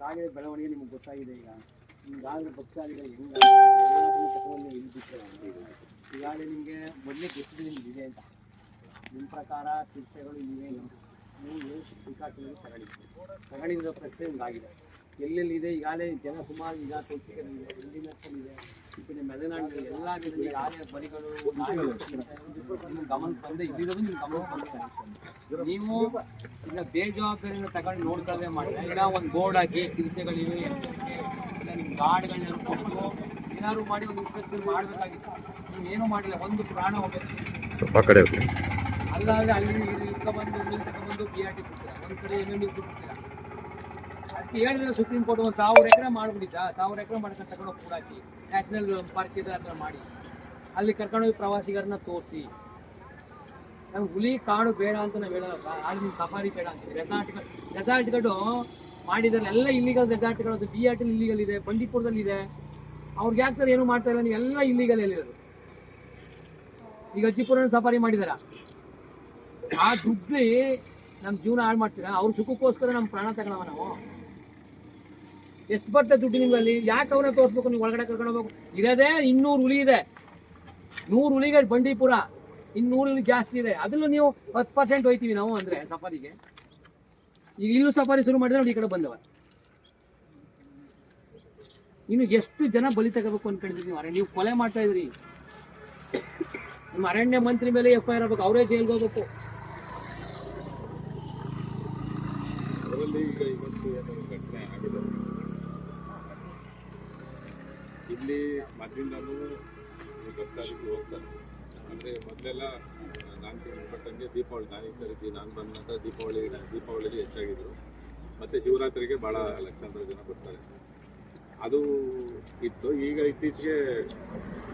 ಹಿಂಗಾಗಿದೆ ಬೆಳವಣಿಗೆ ನಿಮ್ಗೆ ಗೊತ್ತಾಗಿದೆ ಈಗ. ಈಗಾಗಲೇ ಭಕ್ತಾದಿಗಳು ಹೆಂಗ ಇಲ್ಲಿ ಬಿಡ್ತಾರೆ ಈಗಾಗಲೇ ನಿಮಗೆ ಮೊದಲೇ ಗೊತ್ತಿದೆ ನಿಮ್ಗೆ ಇದೆ ಅಂತ. ನಿಮ್ಮ ಪ್ರಕಾರ ಚಿಕಿತ್ಸೆಗಳು ಇವೆ ನೀವು ಏನು ಶ್ರೀಕಾಕುಳಿಗೆ ತಗೊಂಡಿದ್ದೀವಿ ತಗೊಂಡಿರೋ ಪ್ರಶ್ನೆ ಹಿಂಗಾಗಿದೆ ಎಲ್ಲೆಲ್ಲಿ ಇದೆ? ಈಗಾಗಲೇ ಜನ ಸುಮಾರು ಈಗ ತುಳಸಿಕೆರೆ ಇದೆ ಎಲ್ಲಿನಕ್ಕಲ್ಲಿದೆ ಈ ಕಡೆ ಮೆದನಾಡಿದೆ ಎಲ್ಲ ಈಗಾಗಲೇ ನಿಮ್ಮ ಗಮನಕ್ಕೆ ಬಂದೆ ಇಲ್ಲಿರೋದು ನಿಮ್ಮ ಗಮನಕ್ಕೆ ಬಂದಿದೆ ನೀವು ಈಗ ಬೇಜವಾಬ್ದಾರಿಯಿಂದ ತಗೊಂಡು ನೋಡ್ಕೊಳ್ಳದೆ ಮಾಡಿದ್ರೆ ಇಲ್ಲ ಒಂದು ಬೋರ್ಡ್ ಹಾಕಿ ಚಿಂತೆಗಳಿವೆ ಇಲ್ಲ ನಿಮ್ಮ ಗಾರ್ಡ್ಗಳನ್ನ ಕೊಟ್ಟು ಏನಾದ್ರು ಮಾಡಿ ಒಂದು ಇನ್ಸ್ಪೆಕ್ಟರ್ ಮಾಡಬೇಕಾಗಿತ್ತು. ನೀವು ಏನೂ ಮಾಡಿಲ್ಲ ಒಂದು ಪ್ರಾಣ ಹೋಗಬೇಕು ಸ್ವಲ್ಪ ಕಡೆ ಅಲ್ಲಾದ್ರೆ ಅಲ್ಲಿ ತಗೊಂಡು ಇಲ್ಲಿ ತಗೊಂಡು ಬಿ ಆರ್ ಟಿ ಕೊಡ್ತೀರಾ? ಒಂದು ಕಡೆ ಏನೇನು ಕೊಡ್ತೀರಾ? ಅದಕ್ಕೆ ಹೇಳಿದ್ರೆ ಸುಪ್ರೀಂ ಕೋರ್ಟ್ ಒಂದು ಸಾವಿರ ಎಕರೆ ಮಾಡ್ಬಿಟ್ಟಿದ್ದ. ಸಾವಿರ ಎಕರೆ ಮಾಡ್ಕೊಂಡು ತಗೊಂಡು ಹೋಗಿ ಕೂಡಾಕಿ ನ್ಯಾಷನಲ್ ಪಾರ್ಕ್ ಇದೆ ಅದನ್ನ ಮಾಡಿ. ಅಲ್ಲಿ ಕರ್ಕೊಂಡೋಗಿ ಪ್ರವಾಸಿಗರನ್ನ ತೋರಿಸಿ. ನಮ್ಗೆ ಹುಲಿ ಕಾಡು ಬೇಡ ಅಂತ ನಾವು ಹೇಳೋದಪ್ಪ. ಆದ್ರೆ ನಿಮ್ಗೆ ಸಫಾರಿ ಬೇಡ ಅಂತ. ರೆಸಾರ್ಟ್ಗಳು ರೆಸಾರ್ಟ್ಗಳು ಎಲ್ಲ ಇಲ್ಲಿಗಲ್ ರೆಸಾರ್ಟ್ಗಳು ಅದು ಬಿ ಇಲ್ಲಿಗಲ್ ಇದೆ, ಬಂಡೀಪುರದಲ್ಲಿ ಇದೆ. ಅವ್ರಿಗೆ ಯಾಕೆ ಸರ್ ಏನು ಮಾಡ್ತಾ ಇಲ್ಲ, ನೀವೆಲ್ಲ ಎಲ್ಲ ಇಲ್ಲಿಗಲ್ ಎಲ್ಲಿರೋದು? ಈಗ ಅಜ್ಜಿಪುರ ಸಫಾರಿ ಮಾಡಿದಾರ? ಆ ದುಡ್ಲಿ ನಮ್ಮ ಜೀವನ ಹಾಳು ಮಾಡ್ತೀರಾ? ಅವ್ರ ಸುಖಕ್ಕೋಸ್ಕರ ನಮ್ಮ ಪ್ರಾಣ ತಗೊಳವ ನಾವು. ಎಷ್ಟು ಬರ್ತದೆ ದುಡ್ಡು ನಿಮ್ಗಲ್ಲಿ? ಯಾಕೆ ಅವನ್ನ ತೋರಿಸ್ಬೇಕು? ನೀವು ಒಳಗಡೆ ಕರ್ಕೊಂಡು ಹೋಗ್ಬೇಕು. ಇರೋದೇ ಇನ್ನೂರು ಹುಲಿ ಇದೆ. ನೂರು ಹುಲಿಗೆ ಬಂಡೀಪುರ. ಇನ್ನೂರು ಹುಲಿ ಜಾಸ್ತಿ ಇದೆ. ಅದರಲ್ಲೂ ನೀವು ಹತ್ತು ಪರ್ಸೆಂಟ್ ಹೋಯ್ತೀವಿ ನಾವು ಅಂದ್ರೆ ಸಫಾರಿಗೆ. ಈಗ ಇಲ್ಲೂ ಸಫಾರಿ ಶುರು ಮಾಡಿದ್ರೆ ನೋಡಿ ಈ ಕಡೆ ಬಂದವ. ಇನ್ನು ಎಷ್ಟು ಜನ ಬಲಿ ತಗೋಬೇಕು ಅನ್ಕೊಂಡಿದ್ರಿ ನೀವು? ಅರಣ್ಯ ನೀವು ಕೊಲೆ ಮಾಡ್ತಾ ಇದ್ರಿ ನಿಮ್ಮ ಅರಣ್ಯ ಮಂತ್ರಿ ಮೇಲೆ ಎಫ್ ಐ ಆರ್ ಆಗ್ಬೇಕು, ಅವರೇ ಜೈಲ್ಗೆ ಹೋಗ್ಬೇಕು. ಇಲ್ಲಿ ಮೊದಲಿಂದಲೂ ಹೋಗ್ತಾರೆ. ಅಂದರೆ ಮೊದಲೆಲ್ಲ ನಾನು ಕೇಳ್ಪಟ್ಟಂಗೆ ದೀಪಾವಳಿ ನಾನು ಈ ಸರಿ ನಾನು ಬಂದ ನಂತರ ದೀಪಾವಳಿ ದೀಪಾವಳಿಗೆ ಹೆಚ್ಚಾಗಿದ್ರು. ಮತ್ತು ಶಿವರಾತ್ರಿಗೆ ಭಾಳ ಲಕ್ಷಾಂತರ ಜನ ಬರ್ತಾರೆ. ಅದು ಇತ್ತು. ಈಗ ಇತ್ತೀಚೆಗೆ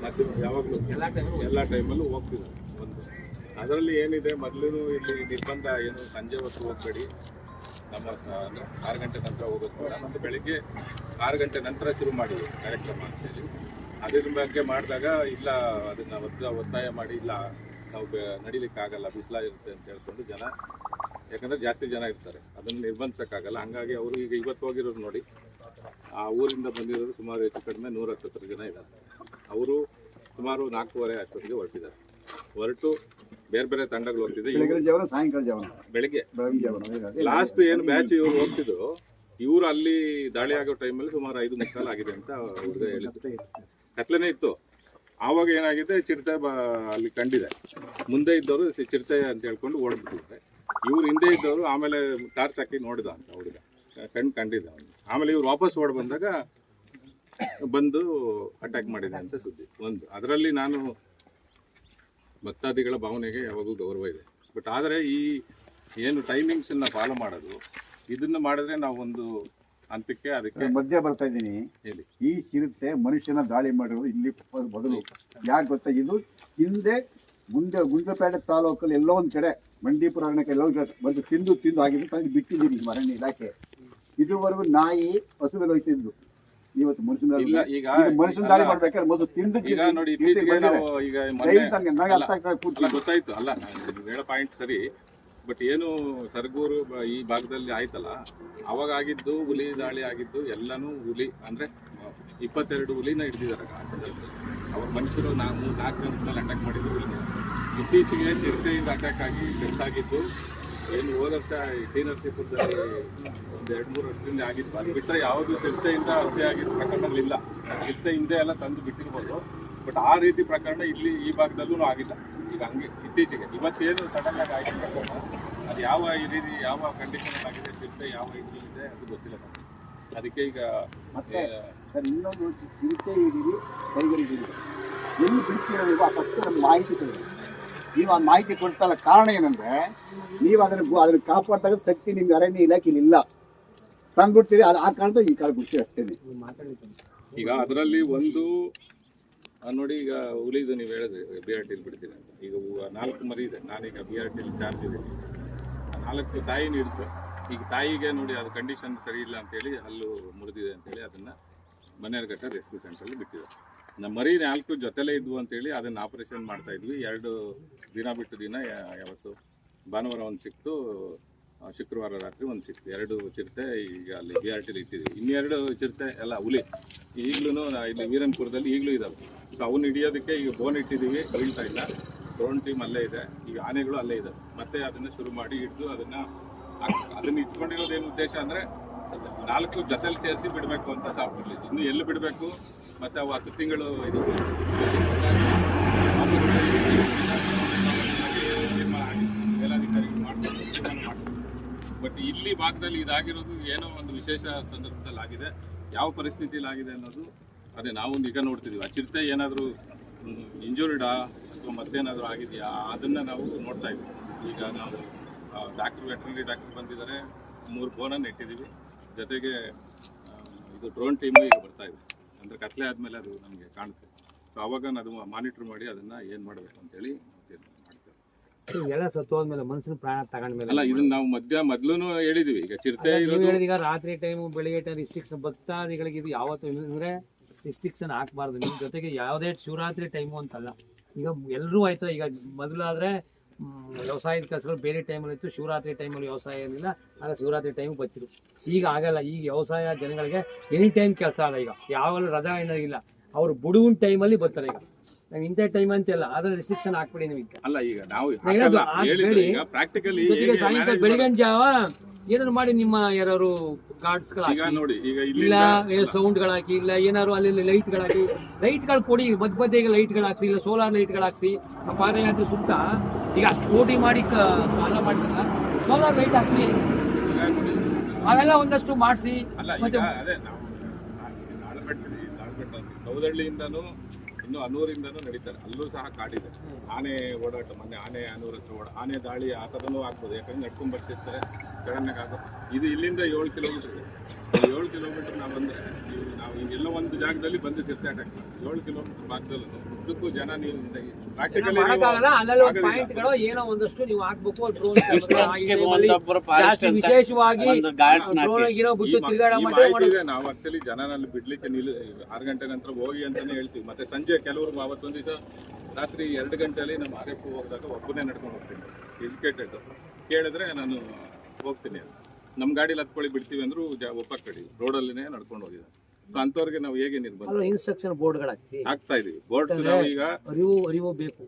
ಮತ್ತೆ ಯಾವಾಗಲೂ ಎಲ್ಲ ಟೈಮ್ ಎಲ್ಲ ಟೈಮಲ್ಲೂ ಹೋಗ್ತಿದ್ದಾರೆ ಒಂದು. ಅದರಲ್ಲಿ ಏನಿದೆ ಮೊದಲು ಇಲ್ಲಿ ನಿರ್ಬಂಧ ಏನು ಸಂಜೆ ಹೊತ್ತು ಹೋಗಬೇಡಿ. ನಮ್ಮ ಆರು ಗಂಟೆ ನಂತರ ಹೋಗೋದು ಬೇಡ. ಮತ್ತು ಬೆಳಿಗ್ಗೆ ಆರು ಗಂಟೆ ನಂತರ ಶುರು ಮಾಡಿ ಕಾರ್ಯಕ್ರಮ ಅಂತೇಳಿ. ಅದ್ರ ಬಗ್ಗೆ ಮಾಡಿದಾಗ ಇಲ್ಲ ಅದನ್ನ ಒತ್ತ ಒತ್ತಾಯ ಮಾಡಿ ಇಲ್ಲ ನಾವು ನಡಿಲಿಕ್ಕೆ ಆಗಲ್ಲ ಬಿಸಿಲಾಗಿರುತ್ತೆ ಇರುತ್ತೆ ಅಂತ ಹೇಳ್ಕೊಂಡು ಜನ ಯಾಕಂದ್ರೆ ಜಾಸ್ತಿ ಜನ ಇರ್ತಾರೆ. ಅದನ್ನು ನಿರ್ಬಂಧಿಸೋಕ್ಕಾಗಲ್ಲ. ಹಂಗಾಗಿ ಅವರು ಈಗ ಇವತ್ತು ಹೋಗಿರೋರು ನೋಡಿ ಆ ಊರಿಂದ ಬಂದಿರೋರು ಸುಮಾರು ಹೆಚ್ಚು ಕಡಿಮೆ ನೂರ ಹತ್ತತ್ರ ಜನ ಇದ್ದಾರೆ. ಅವರು ಸುಮಾರು ನಾಲ್ಕೂವರೆ ಅಷ್ಟೊತ್ತಿಗೆ ಹೊರಟಿದ್ದಾರೆ. ಹೊರಟು ಬೇರೆ ಬೇರೆ ತಂಡಗಳು ಹೋಗ್ತಿದೆ. ಇವ್ರು ಬೆಳಗಿನ ಜಾವನ ಸಾಯಂಕಾಲ ಜಾವನ? ಬೆಳಿಗ್ಗೆ. ಲಾಸ್ಟ್ ಏನು ಬ್ಯಾಚ್ ಇವ್ರು ಹೋಗ್ತಿದ್ರು ಇವರು ಅಲ್ಲಿ ದಾಳಿ ಆಗೋ ಟೈಮಲ್ಲಿ ಸುಮಾರು ಐದು ಮುಕ್ಕಾಲು ಆಗಿದೆ ಅಂತ ಅವ್ರು ಹೇಳಿದ್ರು. ಕತ್ಲೆನೇ ಇತ್ತು. ಆವಾಗ ಏನಾಗಿದೆ, ಚಿರತೆ ಅಲ್ಲಿ ಕಂಡಿದೆ. ಮುಂದೆ ಇದ್ದವರು ಚಿರತೆ ಅಂತ ಹೇಳ್ಕೊಂಡು ಓಡ್ಬಿಟ್ಟಿದ್ದಾರೆ. ಇವ್ರು ಹಿಂದೆ ಇದ್ದವರು ಆಮೇಲೆ ಟಾರ್ಚ್ ಹಾಕಿ ನೋಡಿದ ಅಂತ ಹುಡುಗ. ಕಣ್ ಕಂಡಿದ್ದ ಅವನು. ಆಮೇಲೆ ಇವ್ರು ವಾಪಸ್ ಓಡ್ ಬಂದಾಗ ಬಂದು ಅಟ್ಯಾಕ್ ಮಾಡಿದೆ ಅಂತ ಸುದ್ದಿ. ಒಂದು. ಅದರಲ್ಲಿ ನಾನು ಭಕ್ತಾದಿಗಳ ಭಾವನೆಗೆ ಯಾವಾಗಲೂ ಗೌರವ ಇದೆ. ಬಟ್ ಆದರೆ ಈ ಏನು ಟೈಮಿಂಗ್ಸನ್ನು ಫಾಲೋ ಮಾಡೋದು, ಇದನ್ನು ಮಾಡಿದ್ರೆ ನಾವು ಒಂದು ಹಂತಕ್ಕೆ ಅದಕ್ಕೆ ಮಧ್ಯ ಬರ್ತಾ ಇದ್ದೀನಿ. ಹೇಳಿ. ಈ ಚಿರತೆ ಮನುಷ್ಯನ ದಾಳಿ ಮಾಡಿರೋದು ಇಲ್ಲಿ ಬದಲು. ಯಾಕೆ ಗೊತ್ತಾ? ಇದು ಹಿಂದೆ ಮುಂದೆ ಗುಂಜಪೇಟೆ ತಾಲೂಕಲ್ಲಿ ಎಲ್ಲೋ ಒಂದ್ ಕಡೆ ಮಂಡಿಪುರ ಅರಣ್ಯಕ್ಕೆ ಎಲ್ಲೋ ಬಂದು ತಿಂದು ತಿಂದು ಆಗಿದೆ ತಂದು ಬಿಟ್ಟಿದ್ದೀನಿ ಅರಣ್ಯ ಇಲಾಖೆ. ಇದುವರೆಗೂ ನಾಯಿ ಹಸು ಮೇಲೆ ಹೋಯ್ತಿದ್ದು ಇವತ್ತು ಮನುಷ್ಯನ ಈಗ ಮನುಷ್ಯನ ದಾಳಿ ಮಾಡ್ಬೇಕಾದ್ರೆ ಮೊದಲು ತಿಂದು ಈಗ ನೋಡಿ ಈಗ ನನಗೆ ಅರ್ಥ ಆಗ್ತಾ ಗೊತ್ತಾಯ್ತು ಅಲ್ಲ ಹೇಳೋ ಪಾಯಿಂಟ್ ಸರಿ. ಬಟ್ ಏನು ಸರಗೂರು ಈ ಭಾಗದಲ್ಲಿ ಆಯ್ತಲ್ಲ. ಅವಾಗ ಆಗಿದ್ದು ಹುಲಿ, ದಾಳಿ ಆಗಿದ್ದು ಎಲ್ಲನೂ ಹುಲಿ. ಅಂದ್ರೆ, ಇಪ್ಪತ್ತೆರಡು ಹುಲಿನ ಹಿಡಿದಿದ್ದಾರೆ ಅವ್ರ ಮನುಷ್ಯರು ನಾವು ನಾಲ್ಕು ಜನ ಮೇಲೆ ಅಟ್ಯಾಕ್ ಮಾಡಿದ್ರು ಇತ್ತೀಚೆಗೆ ಚಿರತೆಯಿಂದ ಅಟ್ಯಾಕ್ ಆಗಿ ಆಗಿದ್ದು, ಏನು ಹೋದ ವರ್ಷ ಈ ಟಿ ನರಸೀಪುರದಲ್ಲಿ ಒಂದು ಎರಡು, ಮೂರು ವರ್ಷದಿಂದ ಆಗಿತ್ತು. ಅದು ಬಿಟ್ಟರೆ ಯಾವುದು ಚಿರತೆಯಿಂದ ಹತ್ಯೆ ಆಗಿದ್ದ ಪ್ರಕರಣಗಳಿಲ್ಲ ಚಿರತೆ ಹಿಂದೆ ಎಲ್ಲ ತಂದು ಬಿಟ್ಟಿರ್ಬೋದು. ಬಟ್ ಆ ರೀತಿ ಪ್ರಕರಣ ಇಲ್ಲಿ ಈ ಭಾಗದಲ್ಲೂ ಆಗಿಲ್ಲ. ಈಗ ಹಂಗೆ ಇತ್ತೀಚೆಗೆ. ಇವತ್ತೇನು ಸಡನ್ ಆಗಿ ಆಗಿದೆ ಪ್ರಕರಣ ಅದು ಯಾವ ಈ ರೀತಿ ಯಾವ ಕಂಡೀಷನ್ ಆಗಿದೆ ಚಿರತೆ ಯಾವ ಇದೆ ಅದು ಗೊತ್ತಿಲ್ಲ ನಮ್ಗೆ. ಅದಕ್ಕೆ ಈಗ ಮತ್ತೆ ಸರ್ ಇನ್ನೊಂದು ಚಿರತೆ ಹಿಡೀರಿ ಕೈಗರಿ ಹಿಡೀರಿ ಎಲ್ಲಿ ಬಿಡ್ತೀರ ನೀವು ಆ ಫಸ್ಟ್ ನಮ್ಗೆ ಮಾಹಿತಿ ಕೊಡಿ. ನೀವು ಆ ಮಾಹಿತಿ ಕೊಡ್ತಲ್ಲ ಕಾರಣ ಏನಂದ್ರೆ ನೀವು ಅದನ್ನ ಅದನ್ನು ಕಾಪಾಡ್ದಾಗ ಶಕ್ತಿ ನಿಮ್ಗೆ ಅರಣ್ಯ ಇಲಾಖೆಯಲ್ಲಿ ಇಲ್ಲ. ತಂದ್ಬಿಡ್ತೀರಿ ಅದು ಆ ಕಾರಣದ ಈ ಕಾಲ ಖುಷಿ ಅಷ್ಟೇ ಮಾತಾಡ್ಲಿಕ್ಕೆ ಈಗ ಅದರಲ್ಲಿ ಒಂದು ನೋಡಿ ಈಗ ಹುಲಿದು ನೀವು ಹೇಳಿದ್ರೆ ಬಿ ಆರ್ ಟಿಲಿ ಬಿಡ್ತೀನಿ ಅಂತ. ಈಗ ನಾಲ್ಕು ಮರಿ ಇದೆ. ನಾನೀಗ ಬಿ ಆರ್ ಟಿಲಿ ಚಾರ್ಜ್ ಇದೆ. ನಾಲ್ಕು ತಾಯಿನೂ ಇರುತ್ತೆ ಈಗ ತಾಯಿಗೆ ನೋಡಿ ಅದು ಕಂಡೀಷನ್ ಸರಿ ಇಲ್ಲ ಅಂತೇಳಿ ಹಲ್ಲು ಮುರಿದಿದೆ ಅಂತೇಳಿ ಅದನ್ನು ಮನೆಯರ್ಘಟ್ಟ ರೆಸ್ಕ್ಯೂ ಸೆಂಟ್ರಲ್ಲಿ ಬಿಟ್ಟಿದೆ ನಮ್ಮ ಮರಿ ನಾಲ್ಕು ಜೊತೆಲೇ ಇದ್ವು ಅಂತೇಳಿ ಅದನ್ನು ಆಪರೇಷನ್ ಮಾಡ್ತಾ ಇದ್ವಿ. ಎರಡು ದಿನ ಬಿಟ್ಟು ದಿನ ಯಾವತ್ತು ಭಾನುವಾರ ಒಂದು ಸಿಕ್ತು. ಶುಕ್ರವಾರ ರಾತ್ರಿ ಒಂದು ಸಿಕ್ತು ಎರಡು ಚಿರತೆ ಈಗ ಅಲ್ಲಿ ಬಿ ಆರ್ ಟಿಲಿ ಇಟ್ಟಿದ್ದೀವಿ. ಇನ್ನೆರಡು ಚಿರತೆ, ಎಲ್ಲ ಹುಲಿ. ಈಗಲೂ ಇಲ್ಲಿ ವೀರನ್ಪುರದಲ್ಲಿ ಈಗಲೂ ಇದಾವೆ. ಸೊ ಅವನ್ನ ಹಿಡಿಯೋದಕ್ಕೆ ಈಗ ಬೋನ್ ಇಟ್ಟಿದ್ದೀವಿ, ಬೀಳ್ತಾ ಇಲ್ಲ. ಡ್ರೋನ್ ಟೀಮ್ ಅಲ್ಲೇ ಇದೆ. ಈಗ ಆನೆಗಳು ಅಲ್ಲೇ ಇದೆ ಮತ್ತೆ ಅದನ್ನ ಶುರು ಮಾಡಿ ಹಿಡಿದು ಅದನ್ನ ಅದನ್ನು ಇಟ್ಕೊಂಡಿರೋದು ಏನು ಉದ್ದೇಶ ಅಂದ್ರೆ ನಾಲ್ಕು ಜೊತೆಲಿ ಸೇರಿಸಿ ಬಿಡಬೇಕು ಅಂತ ಸಾಫ್ಟ್ವೇರ್ ಇನ್ನು ಎಲ್ಲಿ ಬಿಡಬೇಕು? ಮತ್ತೆ ಅವು ಹತ್ತು ತಿಂಗಳು ಇದು ಬಟ್ ಇಲ್ಲಿ ಭಾಗದಲ್ಲಿ ಇದಾಗಿರೋದು ಏನೋ ಒಂದು ವಿಶೇಷ ಸಂದರ್ಭದಲ್ಲಿ ಆಗಿದೆ. ಯಾವ ಪರಿಸ್ಥಿತಿಯಲ್ಲಿ ಆಗಿದೆ ಅನ್ನೋದು ಅದೇ ನಾವು ಈಗ ನೋಡ್ತಿದ್ದೀವಿ ಆ ಚಿರತೆ ಏನಾದರೂ ಇಂಜುರ್ಡಾ ಅಥವಾ ಮತ್ತೇನಾದರೂ ಆಗಿದೆಯಾ? ಅದನ್ನು ನಾವು ನೋಡ್ತಾ ಇದ್ದೀವಿ ಈಗ ನಾವು ಡಾಕ್ಟರ್ ವೆಟ್ರನರಿ ಡಾಕ್ಟರ್ ಬಂದಿದ್ದಾರೆ. ಮೂರು ಫೋನನ್ನು ಇಟ್ಟಿದ್ದೀವಿ ಜೊತೆಗೆ ಇದು ಡ್ರೋನ್ ಟೀಮು ಈಗ ಬರ್ತಾ ಇದೆ. ಅಂದರೆ ಕತ್ಲೆ ಆದಮೇಲೆ ಅದು ನಮಗೆ ಕಾಣುತ್ತೆ. ಸೊ ಅವಾಗ ಅದು ಮಾನಿಟ್ರ್ ಮಾಡಿ ಅದನ್ನು ಏನು ಮಾಡಬೇಕು ಅಂತೇಳಿ ಎಲ್ಲ ಸತ್ತು ಹೋದ್ಮೇಲೆ ಮನುಷ್ಯನ ಪ್ರಾಣ ತಗೊಂಡ್ಮೇಲೆ ಅಲ್ಲ ಇದನ್ನ ನಾವು ಮಧ್ಯ ಮೊದ್ಲು ಹೇಳಿದೀವಿ. ಈಗ ಚಿರತೆ ನೀವು ಇರೋದು ಈಗ ರಾತ್ರಿ ಟೈಮ್ ಬೆಳಿಗ್ಗೆ ಟೈಮ್ ರಿಸ್ಟ್ರಿಕ್ಷನ್ ಭಕ್ತಾದಿಗಳಿಗೆ ಇದು ಯಾವತ್ತು ಅಂದ್ರೆ ರಿಸ್ಟ್ರಿಕ್ಷನ್ ಹಾಕ್ಬಾರ್ದು. ನಿಮ್ಮ ಜೊತೆಗೆ ಯಾವುದೇ ಶಿವರಾತ್ರಿ ಟೈಮು ಅಂತಲ್ಲ. ಈಗ ಎಲ್ಲರೂ ಆಯ್ತು. ಈಗ ಮೊದಲಾದ್ರೆ ವ್ಯವಸಾಯದ ಕೆಲಸಗಳು ಬೇರೆ ಟೈಮಲ್ಲಿ ಇತ್ತು. ಶಿವರಾತ್ರಿ ಟೈಮಲ್ಲಿ ವ್ಯವಸಾಯ ಏನಿಲ್ಲ. ಆಗ ಶಿವರಾತ್ರಿ ಟೈಮ್ ಬರ್ತಿದ್ರು ಈಗ ಆಗಲ್ಲ. ಈಗ ವ್ಯವಸಾಯ ಜನಗಳಿಗೆ ಎನಿ ಟೈಮ್ ಕೆಲಸ ಅಲ್ಲ ಈಗ. ಯಾವಾಗಲೂ ರಜಾ ಏನಾಗಿಲ್ಲ ಅವರು ಬುಡುವಿನ ಟೈಮಲ್ಲಿ ಬರ್ತಾರೆ ಈಗ. ನಾವು ಇಂಥ ಟೈಮ್ ಅಂತೆಲ್ಲ ಅದ್ರ ರಿಸ್ಟ್ರಿಕ್ಷನ್ ಹಾಕ್ಬಿಡಿ ನೀವು ಈಗ ಅಲ್ಲ ಈಗ ನಾವು ಹಾಕಲ್ಲ. ಹೇಳಿದ್ರೆ ಈಗ ಪ್ರಾಕ್ಟಿಕಲಿ ಜೊತೆಗೆ ಸಾಯಂಕಾಲ ಬೆಳಗಿನ ಜಾವ ಏನಾದ್ರು ಮಾಡಿ ನಿಮ್ಮ ಯಾರು ಗಾರ್ಡ್ಸ್ ಈಗ ನೋಡಿ ಈಗ ಇಲ್ಲ ಇಲ್ಲಿಂದ ಸೌಂಡ್ ಗಳಾಕಿ ಇಲ್ಲ ಏನಾದ್ರು ಅಲ್ಲಿ ಲೈಟ್ ಗಳಾಕಿ ಲೈಟ್ಗಳು ಕೊಡಿ ಮಧ್ಯ ಮಧ್ಯೆ ಲೈಟ್ಗಳು ಹಾಕ್ಸಿ ಇಲ್ಲ ಸೋಲಾರ್ ಲೈಟ್ಗಳು ಹಾಕ್ಸಿ ಆ ಪಾದಯಾತ್ರೆ ಸುತ್ತ ಈಗ ಅಷ್ಟು ಕೋಟಿ ಮಾಡಿ ಕಾಲ ಮಾಡಿದಾಗ ಸೋಲಾರ್ ಲೈಟ್ ಹಾಕ್ಸಿ. ಈಗ ನೋಡಿ ಅವೆಲ್ಲ ಒಂದಷ್ಟು ಮಾಡಿಸಿ ಅಲ್ಲ ಈಗ ಮತ್ತೆ ಅದೇ ನಾವು ನಾಳಬೆಟ್ಟಿದೆ ನಾಳಬೆಟ್ಟ ಕೌದಳ್ಳಿಯಿಂದನೂ ಇನ್ನು ಅನೂರಿಂದನೂ ನಡೀತಾರೆ. ಅಲ್ಲೂ ಸಹ ಕಾಡಿದೆ. ಆನೆ ಓಡಾಟ, ಮೊನ್ನೆ ಆನೆ ಅನೂರ ಹತ್ರ ಓಡ, ಆನೆ ದಾಳಿ ಆ ಥರನೂ ಆಗ್ಬೋದು. ಯಾಕಂದ್ರೆ ನಡ್ಕೊಂಡ್ ಬರ್ತಿರ್ತಾರೆ. ಸಡನ್ನಾಗಿ ಇದು ಇಲ್ಲಿಂದ ಏಳು ಕಿಲೋಮೀಟರ್ ಏಳು ಕಿಲೋಮೀಟರ್ ನಾವು ಬಂದ್ರೆ ನೀವು ನಾವು ಈಗೆಲ್ಲ ಒಂದು ಜಾಗದಲ್ಲಿ ಬಂದು ಅಟ್ಯಾಕ್ ಏಳು ಕಿಲೋಮೀಟರ್ ಭಾಗದಲ್ಲೂ ಉದ್ದಕ್ಕೂ ಜನ ನೀವು ಪ್ರಾಕ್ಟಿಕಲಿ ಏನೋ ಒಂದಷ್ಟು ನೀವು ಹಾಕ್ಬೇಕು. ಡ್ರೋನ್ ವಿಶೇಷವಾಗಿ ಇದೆ. ನಾವು ಆಕ್ಚುಲಿ ಜನನಲ್ಲಿ ಬಿಡ್ಲಿಕ್ಕೆ ನಿಲ್ ಆರು ಗಂಟೆ ನಂತರ ಹೋಗಿ ಅಂತಾನೆ ಹೇಳ್ತೀವಿ. ಮತ್ತೆ ಸಂಜೆ ಕೆಲವರು ಅವತ್ತೊಂದು ದಿವಸ ರಾತ್ರಿ ಎರಡು ಗಂಟೆಯಲ್ಲಿ ನಮ್ಮ ಆರ್ ಎಫ್ ಹೋಗಿದಾಗ ಒಬ್ಬನೇ ನಡ್ಕೊಂಡು ಹೋಗ್ತೀನಿ. ಎಜುಕೇಟೆಡ್ ಕೇಳಿದ್ರೆ ನಾನು ಹೋಗ್ತೀನಿ ಅಂತ. ನಮ್ಮ ಗಾಡಿಲಿ ಹತ್ಕೊಳ್ಳಿ ಬಿಡ್ತೀವಿ ಅಂದ್ರು ಒಪ್ಪ ಕಡಿ ರೋಡಲ್ಲಿನೇ ನಡ್ಕೊಂಡು ಹೋಗಿದ್ದಾರೆ ಸೊ ಅಂಥವ್ರಿಗೆ ನಾವು ಹೇಗೆ ನಿರ್ಬಂಧ? ಅಲ್ಲ ಇನ್ಸ್ಟ್ರಕ್ಷನ್ ಬೋರ್ಡ್ ಹಾಕ್ತಾ ಇದೀವಿ. ಬೋರ್ಡ್ಸ್ ನಾವು ಈಗ ಅರಿವು ಅರಿವು ಬೇಕು.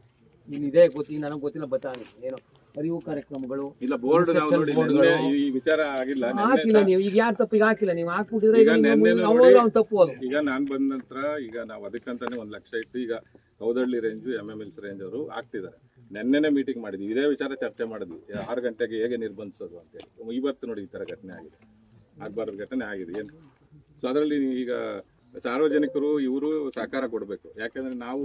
ಇಲ್ಲಿ ಇದೇ ಗೊತ್ತಿ ನನಗೆ ಗೊತ್ತಿಲ್ಲ ಬತ್ತಾನೆ ಏನೋ? ಅರಿವು ಕಾರ್ಯಕ್ರಮಗಳು ಇಲ್ಲ ಬೋರ್ಡ್ ನಾವು Instruction ನೋಡಿ ನಿನ್ನೆ ಈ ವಿಚಾರ ಆಗಿಲ್ಲ. ಹಾಕಿಲ್ಲ ನೀವು ಈಗ ಯಾರು ಹಾಕಿಲ್ಲ ನೀವು. ಹಾಕ್ಬಿಟ್ಟಿದ್ರೆ ಈಗ ಈಗ ನಾವು ನೋಡಿ- ಅವ್ನು ತಪ್ಪು ಅದು. ಈಗ ನಾನು ಬಂದ ನಂತರ ಈಗ ನಾವು ಅದಕ್ಕಂತಾನೆ ಒಂದು ಲಕ್ಷ ಇಟ್ಟು ಈಗ Kowdalli range M M hills range ಅವರು ಆಗ್ತಿದ್ದಾರೆ ನೆನ್ನೆನೆ ಮೀಟಿಂಗ್ ಮಾಡಿದ್ವಿ ಇದೇ ವಿಚಾರ ಚರ್ಚೆ ಮಾಡಿದ್ವಿ. ಆರು ಗಂಟೆಗೆ ಹೇಗೆ ನಿರ್ಬಂಧಿಸೋದು ಅಂತೇಳಿ ಇವತ್ತು ನೋಡಿ ಈ ಥರ ಘಟನೆ ಆಗಿದೆ. ಆಗ್ಬಾರ್ದು ಘಟನೆ ಆಗಿದೆ ಏನು? ಸೊ ಅದರಲ್ಲಿ ಈಗ ಸಾರ್ವಜನಿಕರು ಇವರು ಸಹಕಾರ ಕೊಡಬೇಕು. ಯಾಕಂದ್ರೆ ನಾವು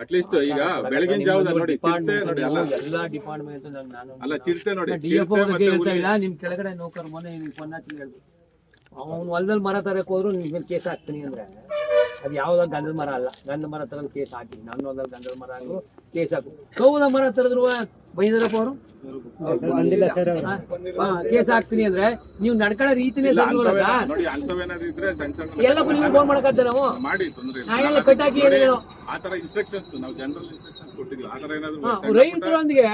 ಅಟ್ಲೀಸ್ಟ್ ಈಗ ಬೆಳಗಿನ ಜಾವದ ನೋಡಿ ಚಿರತೆ ನೋಡಿ ಅಲ್ಲ. ಎಲ್ಲಾ ಡಿಪಾರ್ಟ್ಮೆಂಟ್ ನಾನು ಅಲ್ಲ ಚಿರತೆ ನೋಡಿ ಡಿಎಫ್ಒ ಬಗ್ಗೆ ಹೇಳ್ತಾ ಇಲ್ಲ ನಿಮ್ ಕೆಳಗಡೆ ನೌಕರ್ ಮೊನ್ನೆ ನೀವು ಪೊನ್ನಾಚಿ ಹೇಳ್ದು. ಅವನು ಹೊಲದಲ್ಲಿ ಮರ ತರಕ್ ಹೋದ್ರು ನಿಮ್ ಮೇಲೆ ಕೇಸ್ ಹಾಕ್ತೀನಿ ಅಂದ್ರೆ. ಅದು ಯಾವ್ದಾಗ ಗಂಧದ ಮರ ಅಲ್ಲ. ಗಂಧ ಮರ ತರದ್ ಕೇಸ್ ಹಾಕಿ ನನ್ನ ಹೊಲದಲ್ಲಿ ಗಂಧದ ಮರ ಆಗ್ಲು ಕೇಸ್ ಹಾಕು ಕೌದ ಮರ ತರದ್ರು ಬೈದಾರಪ್ಪ ಅವರು. ಕೇಸ್ ಹಾಕ್ತೀನಿ ಅಂದ್ರೆ ನೀವು ನಡ್ಕೊಳ್ಳೋ ರೀತಿನೇ ಎಲ್ಲಕ್ಕೂ ನೀವು ಫೋನ್ ಮಾಡಕತ್ತೆ ನಾವು? ಮಾಡಿ ತೊಂದ್ರೆ ಇಲ್ಲ. ನಾವೆಲ್ಲ ಕಟ್ಟಾಕಿ ನೋಡಿ, ಆ ತರ ಇನ್ಸ್ಟ್ರಕ್ಷನ್ಸ್ ನಾವು ಜನರಲ್ ಇನ್ಸ್ಟ್ರಕ್ಷನ್ಸ್ ಕೊಟ್ಟಿಲ್ಲ. ಆ ತರ ಏನಾದ್ರು ಹಾ, ಸಣ್ಣ ಪುಟ್ಟ- ರೈತರೊಂದಿಗೆ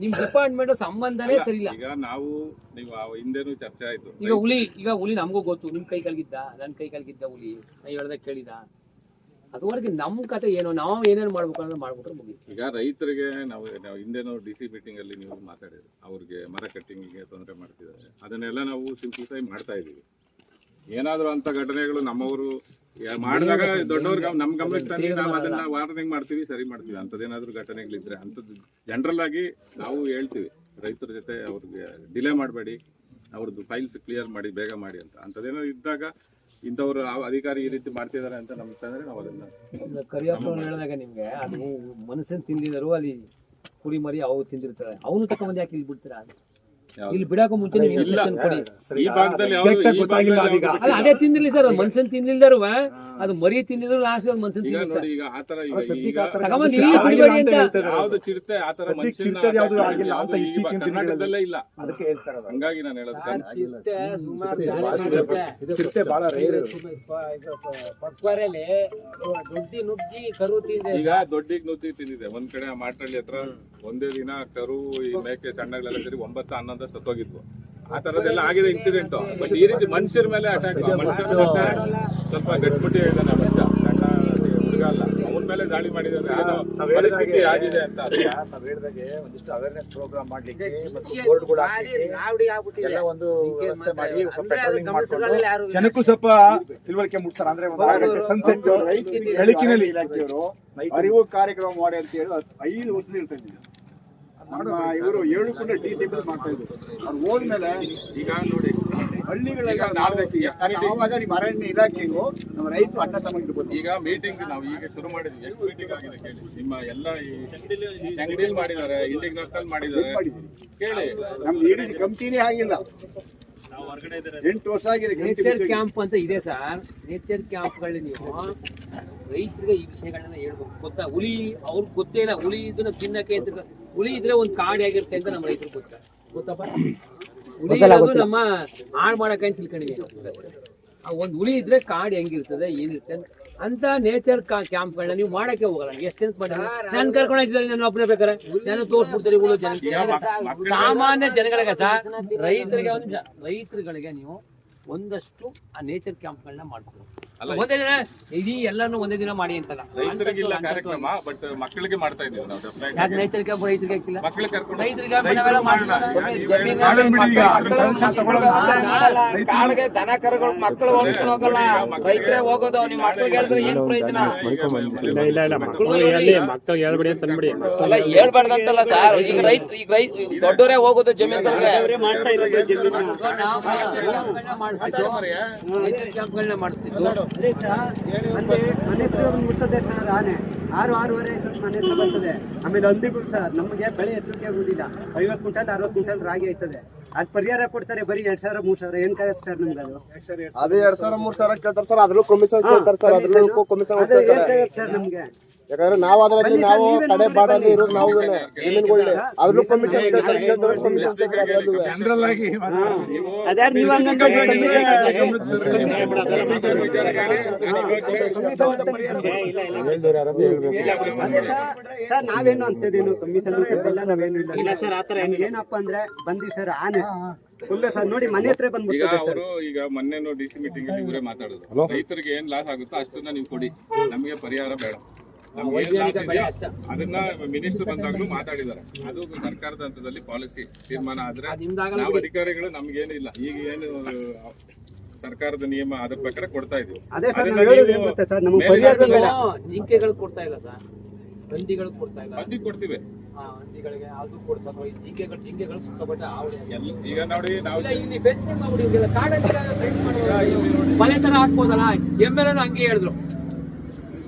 ನಿಮ್ ಡಿಪಾರ್ಟ್ಮೆಂಟ್ ಸಂಬಂಧನೇ ಸರಿ ಇಲ್ಲ ಈಗ ನಾವು ನೀವು ಆ ಹಿಂದೆನೂ ಚರ್ಚೆ ಆಯ್ತು. ಈಗ ಹುಲಿ ಈಗ ಹುಲಿ ನಮಗೂ ಗೊತ್ತು ನಿಮ್ ಕೈ ಕಲ್ಗಿದ್ದ? ನನ್ ಕೈ ಕಲ್ಗಿದ್ದ ಹುಲಿ? ನಾ ಹೇಳ್ದಾಗ ಕೇಳಿದ. ಅದುವರೆಗೆ ನಮ್ಮ ಕತೆ ಏನು ನಾವು ಏನೇನ್ ಮಾಡ್ಬೇಕು ಅನ್ನೋದು ಮಾಡ್ಬಿಟ್ರೆ ಮುಗಿತು. ಈಗ ರೈತರಿಗೆ ನಾವು ನಾವು ಹಿಂದೆನೋ ಡಿ ಸಿ ಮೀಟಿಂಗ್ ಅಲ್ಲಿ ನೀವು ಮಾತಾಡಿದ್ರು. ಅವ್ರಿಗೆ ಮರ ಕಟ್ಟಿಂಗಿಗೆ ತೊಂದರೆ ಮಾಡ್ತಿದ್ದಾರೆ. ಅದನ್ನೆಲ್ಲ ನಾವು ಸಿಂಪ್ಲಿಫೈ ಮಾಡ್ತಾ ಇದೀವಿ ಏನಾದ್ರು ಅಂತ ಘಟನೆಗಳು ನಮ್ಮವರು ಮಾಡಿದಾಗ ದೊಡ್ಡವ್ರ ನಮ್ ಗಮನಕ್ಕೆ ತಂದು ನಾವು ಅದನ್ನ ವಾರ್ನಿಂಗ್ ಮಾಡ್ತೀವಿ ಸರಿ ಮಾಡ್ತೀವಿ. ಅಂಥದ್ದೇನಾದ್ರೂ ಘಟನೆಗಳಿದ್ರೆ ಅಂಥದ್ದು ಜನರಲ್ ಆಗಿ ನಾವು ಹೇಳ್ತೀವಿ. ರೈತರ ಜೊತೆ ಅವ್ರಿಗೆ ಡಿಲೇ ಮಾಡಬೇಡಿ. ಅವ್ರದ್ದು ಫೈಲ್ಸ್ ಕ್ಲಿಯರ್ ಮಾಡಿ ಬೇಗ ಮಾಡಿ ಅಂತ. ಅಂಥದ್ದೇನೋ ಇದ್ದಾಗ ಇಂಥವ್ರು ಅಧಿಕಾರಿ ಈ ರೀತಿ ಮಾಡ್ತಿದ್ದಾರೆ ಅಂತ ನಮ್ಗೆ ತಂದ್ರೆ ನಾವು ಅದನ್ನ ಕರಿಯಪ್ಪ ಹೇಳಿದಾಗ ನಿಮ್ಗೆ ಅದು ಮನುಷ್ಯನ್ ತಿಂದಿದರು ಅಲ್ಲಿ ಕುರಿ ಮರಿ ಅವು ತಿಂದಿರ್ತಾರೆ ಅವನು ತಕೊಂಡ್ ಯಾಕೆ ಇಲ್ಲಿ ಬಿಡ್ತೀರಾ? ಇಲ್ಲಿ ಬಿಡಾಕ ಮುಂಚೆ ನೀವು ಇಲ್ಲ. ಕೊಡಿ. ಈ ಭಾಗದಲ್ಲಿ ಯಾವ್ದು- ಈ ಗೊತ್ತಾಗಿಲ್ಲ ಭಾಗದಲ್ಲಿ ಅದೀಗ. ಯಾವ್ದು ಅಲ್ಲ ಅದೇ ತಿಂದಿಲ್ಲ ಸರ್ ಮನ್ಸನ್ ತಿಂದಿಲ್ದರು ಅದು ಮರಿ ತಿಂದಿದ್ರು ಲಾಸ್ಟ್ ಮನ್ಸನ್ ಈಗ ನೋಡಿ ಈಗ ಆತರ ಈಗ ಸದ್ಯಕ್ಕೆ ಆ ಥರ ತಗೊಂಬಂದು ಸಮಸ್ಯೆ ಇಲ್ಲಿ ಆಗಿಲ್ಲ ಬಿಡ್ಬೇಡಿ ಅಂತ ಅಂತ. ಹೇಳ್ತಾ ಇದ್ದಾರೆ. ಯಾವ್ದು ಚಿರತೆ ಆತರ ಸದ್ಯಕ್ಕೆ ಮನುಷ್ಯನ ಚಿರತೆ ಯಾವ್ದು ಆಗಿಲ್ಲ ಅಂತ ಯಾವ್ದು ಈ ಇತ್ತೀಚಿನ ಕರ್ನಾಟಕದಲ್ಲೇ ಇಲ್ಲ. ಅದಕ್ಕೆ. ಹಂಗಾಗಿ ನಾನು ಹೇಳೋದು ಕಾರಣ. ಚಿರತೆ ಬಹಳ ರೇರ್ ಪಕ್ವರಲ್ಲಿ ನುಗ್ಗಿ ನುಗ್ಗಿ ಕರು ತಿಂದೆ ಈಗ ದೊಡ್ಡಿಗ್ ನುತ್ತಿ ತಿಂದಿದೆ. ಒಂದ್ ಕಡೆ ಆ ಮಾಟಳ್ಳಿ ಹತ್ರ ಒಂದೇ ದಿನ ಕರು ಈ ಮೇಕೆ ಸಣ್ಣಗಳೆಲ್ಲ ಸೇರಿ ಒಂಬತ್ತು ಹನ್ನೊಂದು ಸತ್ತೋಗಿದ್ವು. ಆ ತರದೆಲ್ಲ ಆಗಿದೆ ಇನ್ಸಿಡೆಂಟ್ ಬಟ್ ಈ ರೀತಿ ಮನುಷ್ಯರ ಮೇಲೆ ಅಟ್ಯಾಕ್ ಮನುಷ್ಯರ ಸ್ವಲ್ಪ ಗಟ್ಬಿಟ್ಟು ಹೇಳಿದಾನೆ ಆ ಮನುಷ್ಯ. ಹುಡುಗ ಅಲ್ಲ. ಅವನ ಮೇಲೆ ದಾಳಿ ಮಾಡಿದ್ರೆ ಏನೋ ಪರಿಸ್ಥಿತಿ ಆಗಿದೆ ಅಂತ. ಅರ್ಥ. ತಾವ್ ಒಂದಿಷ್ಟು ಅವೇರ್ನೆಸ್ ಪ್ರೋಗ್ರಾಮ್ ಮಾಡ್ಲಿಕ್ಕೆ ಮತ್ತು ಹಾಕ್ಲಿಕ್ಕೆ ನಾವಡಿ ಎಲ್ಲ ಒಂದು ವ್ಯವಸ್ಥೆ ಮಾಡಿ ಸ್ವಲ್ಪ ಪೆಟ್ರೋಲಿಂಗ್ ಮಾಡ್ಕೊಂಡು ಜನಕ್ಕೂ ಸ್ವಲ್ಪ ತಿಳುವಳಿಕೆ ಮೂಡ್ತಾರೆ ಅಂದ್ರೆ ಒಂದು ಆರು ಗಂಟೆ ಸನ್ಸೆಟ್ ಬೆಳಕಿನಲ್ಲಿ. ಇಲಾಖೆಯವರು ಅರಿವು ಕಾರ್ಯಕ್ರಮ ಮಾಡಿ ಅಂತ ಹೇಳಿ ಐದು ವರ್ಷದಿಂದ ಇರ್ತಾ ಇದ್ದೀವಿ ಇವರು ಏಳು ಕೂಡ ಡಿ ಸಿ ಮಾಡ್ತಾ ಇದ್ರು. ಅವ್ರು ಹೋದ್ಮೇಲೆ ಈಗ ನೋಡಿ. ನಾವು. ಎಷ್ಟು ಆವಾಗ ನಿಮ್ಮ ಅರಣ್ಯ ಇಲಾಖೆಗೂ ನಮ್ಮ ರೈತರು ಅಣ್ಣ ತಮ್ಮ ಈಗ ಮೀಟಿಂಗ್ ನಾವು ಈಗ ಶುರು ಮಾಡಿದ್ವಿ. ಎಷ್ಟು ಮೀಟಿಂಗ್ ಆಗಿದೆ ಕೇಳಿ. ನಿಮ್ಮ ಎಲ್ಲ ಈ ಶಂಗಡಿಲ್ ಮಾಡಿದ್ದಾರೆ ಇಂಡಿಂಗ್ ಮಾಡಿದ್ದಾರೆ. ಕೇಳಿ. ನಮ್ಮ ಇಡೀ ಕಂಪ್ನಿನೇ ಆಗಿಲ್ಲ. ಎಂಟು ವರ್ಷ ಆಗಿದೆ ನೇಚರ್ ಕ್ಯಾಂಪ್ ಅಂತ ಇದೆ ಸರ್. ನೇಚರ್ ಕ್ಯಾಂಪ್ಗಳಲ್ಲಿ ನೀವು ರೈತರಿಗೆ ಈ ವಿಷಯಗಳನ್ನ ಹೇಳ್ಬೇಕು. ಗೊತ್ತಾ? ಹುಲಿ ಅವ್ರಿಗೆ ಗೊತ್ತೇ ಇಲ್ಲ. ಹುಲಿ ಇದನ್ನ ತಿನ್ನಕ್ಕೆ ಅಂತ ಹುಲಿ ಇದ್ರೆ ಒಂದು ಕಾಡ್ ಆಗಿರುತ್ತೆ ಅಂತ ನಮ್ಮ ರೈತರು ಗೊತ್ತಾ? ಗೊತ್ತಪ್ಪ? ಹುಲಿ ಇರೋದು ನಮ್ಮ ಹಾಳು ಮಾಡಕ ಅಂತ ತಿಳ್ಕೊಂಡಿದ್ದೀವಿ ಆ ಒಂದು ಹುಲಿ ಇದ್ರೆ ಕಾಡ್ ಹೆಂಗಿರ್ತದೆ ಏನಿರುತ್ತೆ ಅಂತ. ನೇಚರ್ ನೇಚರ್ ಕ್ಯಾಂಪ್ಗಳನ್ನ ನೀವು ಮಾಡಕ್ಕೆ ಹೋಗಲ್ಲ. ಎಷ್ಟು ಜನಕ್ಕೆ ಮಾಡಿ ನಾನು ಕರ್ಕೊಂಡು ಹೋಗಿದ್ದಾರೆ ನಾನು ಒಬ್ಬನೇ ಬೇಕಾರೆ ನಾನು ತೋರಿಸ್ಬಿಡ್ತಾರೆ ಜನ. ಸಾಮಾನ್ಯ ಜನಗಳಿಗೆ ಸಹ ರೈತರಿಗೆ ಒಂದು ರೈತರುಗಳಿಗೆ ನೀವು ಒಂದಷ್ಟು ಆ ನೇಚರ್ ಕ್ಯಾಂಪ್ಗಳನ್ನ ಮಾಡ್ಕೊಳ್ಳಿ ಅಲ್ಲ, ಒಂದೇ ದಿನ ಇಡೀ ಎಲ್ಲಾನು ಒಂದೇ ದಿನ ಮಾಡಿ ಅಂತಲ್ಲ ರೈತರಿಗಿಲ್ಲ ಕಾರ್ಯಕ್ರಮ ಬಟ್ ಮಕ್ಕಳಿಗೆ ಮಾಡ್ತಾ ಇದೀವಿ ನಾವು ಯಾಕೆ ಕ್ಯಾಂಪ್ ರೈತರಿಗೆ ಹಾಕಿಲ್ಲ ಮಕ್ಕಳಿಗೆ ಕರ್ಕೊಂಡು ರೈತರಿಗೆ ನಾವೆಲ್ಲ ಕಾಡಿಗೆ ದನ ಕರುಗಳು ಮಕ್ಕಳು ಓಡಿಸ್ಕೊಂಡು ಹೋಗಲ್ಲ ರೈತರೇ ಹೋಗೋದು ನಿಮ್ ಮಕ್ಕಳಿಗೆ ಹೇಳಿದ್ರೆ ಏನ್ ಪ್ರಯೋಜನ ಇಲ್ಲ ಇಲ್ಲ ಇಲ್ಲ ಮಕ್ಕಳು ಹೇಳಿ ಮಕ್ಕಳು ಹೇಳ್ಬಿಡಿ ಅಂತ ಅಂದ್ಬಿಡಿ ಅಲ್ಲ ಹೇಳ್ಬಾರ್ದಂತಲ್ಲ ಸರ್ ಈಗ ರೈತ ಈಗ ರೈತ ದೊಡ್ಡವರೇ ಹೋಗೋದು ಜಮೀನುಗಳಿಗೆ ಮಾಡ್ತಾ ಇರೋದು ಕ್ಯಾಂಪ್ಗಳನ್ನ ಮಾಡಿಸ್ತಿದ್ದು ಮನೆ ಹತ್ರ ಒಂದು ಮುಟ್ಟದೆ ಸರ್ ಆನೆ. ಆರು ಆರೂವರೆ ಮನೆ ಹತ್ರ ಬರ್ತದೆ. ಆಮೇಲೆ ಹಂದಿಗಳು ಸರ್ ನಮಗೆ ಬೆಳೆ ಎತ್ತಕ್ಕೆ ಆಗುದಿಲ್ಲ. ಐವತ್ತು ಕ್ವಿಂಟಲ್ ಅರವತ್ ಕ್ವಿಂಟಲ್ ರಾಗಿ ಆಯ್ತದೆ. ಅದ್ ಪರಿಹಾರ ಕೊಡ್ತಾರೆ ಬರೀ ಎರಡ್ ಸಾವಿರ ಮೂರ್ ಸಾವಿರ. ಏನ್ ಕಳಿಸ್ ಸರ್ ನಿಮ್ಗೆ ಅದು? ಅದೇ ಎರಡ್ ಸಾವಿರ ಮೂರ್ ಸಾವಿರ ಕೇಳ್ತಾರೆ ಸರ್. ಅದ್ರಲ್ಲೂ ಕಮಿಷನ್ ಕೇಳ್ತಾರೆ ಸರ್. ಅದ್ರಲ್ಲೂ ಕಮಿಷನ್ ಸರ್ ನಮ್ಗೆ? ಯಾಕಂದ್ರೆ ನಾವು ಅದ್ರಲ್ಲಿ ನಾವು ಕಡೆ ಬಾಡಲ್ಲಿ. ಇರೋದು ನಾವು ಜಮೀನುಗಳೇ ಅದ್ರಲ್ಲೂ ಕಮಿಷನ್ ಜನರಲ್ ಆಗಿ ಸರ್ ನಾವೇನು ಅಂತದೇನು ಕಮಿಷನ್ ಇಲ್ಲ ನಾವೇನು ಇಲ್ಲ ಸರ್ ಆತರ ಏನಪ್ಪ ಅಂದ್ರೆ ಬಂದಿ ಸರ್ ಆನೆ ಫುಲ್ ಸರ್ ನೋಡಿ ಮನೆ ಹತ್ರ ಈಗ ಅವರು ಈಗ ಮೊನ್ನೆನೂ ಡಿ ಸಿ ಮೀಟಿಂಗ್ ಅಲ್ಲಿ ಇವರೇ ಮಾತಾಡೋದು ರೈತರಿಗೆ ಏನ್ ಲಾಸ್ ಆಗುತ್ತೋ ಅಷ್ಟನ್ನ ನೀವು ಕೊಡಿ ನಮಗೆ ಪರಿಹಾರ ಬೇಡ ಅದನ್ನ ಮಿನಿಸ್ಟರ್ ಬಂದಾಗ್ಲೂ ಮಾತಾಡಿದ್ದಾರೆ. ಅದು ಸರ್ಕಾರದ ಹಂತದಲ್ಲಿ ಪಾಲಿಸಿ ತೀರ್ಮಾನ ಆದ್ರೆ ನಾವು ಅಧಿಕಾರಿಗಳು ನಮ್ಗೇನಿಲ್ಲ. ಈಗ ಏನು ಸರ್ಕಾರದ ನಿಯಮ ಅದ್ರ ಪ್ರಕಾರ ಕೊಡ್ತಾ ಇದೀವಿ. ಜಿಂಕೆಗಳು ಕೊಡ್ತಾ ಇಲ್ಲ ಸರ್. ಹಂದಿಗಳು ಕೊಡ್ತಾ ಇಲ್ಲ. ಬಂದಿ ಕೊಡ್ತೀವಿ. ಆ, ಹಂದಿಗಳಿಗೆ ಅದು ಕೊಡ್ತಾರೆ ಈ ಜಿಂಕೆಗಳು ಜಿಂಕೆಗಳು ಸಿಕ್ಕಾಪಟ್ಟೆ ಆವಳಿ ಎಲ್ಲ ಈಗ ನೋಡಿ ನಾವು ಇಲ್ಲ ಇಲ್ಲಿ ಇವ್ರಿಗೆಲ್ಲ ಕಾಡಲ್ಲಿ ಬಲೆ ತರ ಹಾಕ್ಬೋದಲ್ಲ? ಎಂ ಎಲ್ ಹಂಗೆ ಹೇಳಿದ್ರು.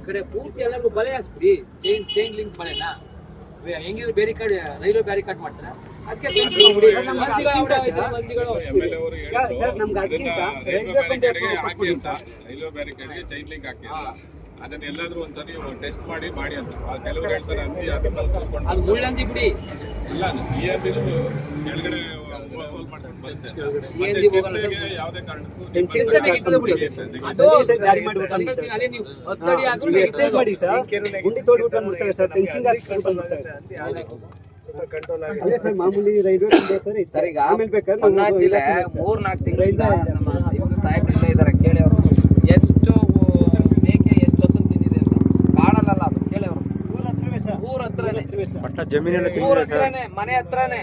ಕಡೆ ಪೂರ್ತಿ ಎಲ್ಲರಿಗೂ ಬಲೆ ಹಾಕ್ಸ್ಬಿಡಿ. ಚೈನ್ ಚೈನ್ ಲಿಂಕ್ ಬಲೆನ. ಹೆಂಗಿದ್ರು ಬ್ಯಾರಿಕಾಡ್ ರೈಲ್ವೆ ಬ್ಯಾರಿಕಾಡ್ ಮಾಡ್ತಾರೆ. ರೈಲ್ವೆ ಬ್ಯಾರಿಕೇಡ್ಗೆ ಹಾಕಿ ಅಂತ ರೈಲ್ವೆ ಬ್ಯಾರಿಕೇಡ್ಗೆ ಚೈನ್ ಲಿಂಕ್ ಹಾಕಿ ಅಂತ. ಅದನ್ನ ಎಲ್ಲಾದ್ರೂ ಒಂದ್ಸರಿ ಟೆಸ್ಟ್ ಮಾಡಿ ಮಾಡಿ ಅಂತ. ಕೆಲವರು ಹೇಳ್ತಾರೆ ಅಂದಿ ಅದನ್ನ ಕಲ್ತ್ಕೊಂಡು ಅದು ಮುಳ್ಳಂದಿ ಬಿಡಿ ಇಲ್ಲ ಕೆಳಗಡೆ ಯಾವುದೇ ಕಾರಣಕ್ಕೂ ಎಷ್ಟೇ ಮಾಡಿ ಸರ್ ಗುಂಡಿ ತೋಡ್ಬಿಟ್ಟು ಸರ್ ಫೆನ್ಸಿಂಗ್ ಹಾಕ್ಸ್ಕೊಂಡು ಸರ್ ಮಾಮೂಲಿ ರೈಲ್ವೆ ಬೇಕಾದ್ರೆ ಸರ್ ಈಗ ಆಮೇಲೆ ಬೇಕಾದ್ರೆ ಜಿಲ್ಲೆ ಮೂರ್ ನಾಲ್ಕು ತಿಂಗಳಿಂದ ನಮ್ಮ ಇವರು ಸಾಹೇಬ್ರೆಲ್ಲ ಇದಾರೆ ಕೇಳಿ ಅವರು ಎಷ್ಟು ಮೇಕೆ ಎಷ್ಟು ಹೊಸ ತಿಂದಿದೆ ಅಂತ ಕಾಡಲ್ಲ ಅದು ಕೇಳಿ ಅವರು ಊರ ಹತ್ರನೇ ಊರ ಹತ್ರನೇ ಮನೆ ಹತ್ರನೇ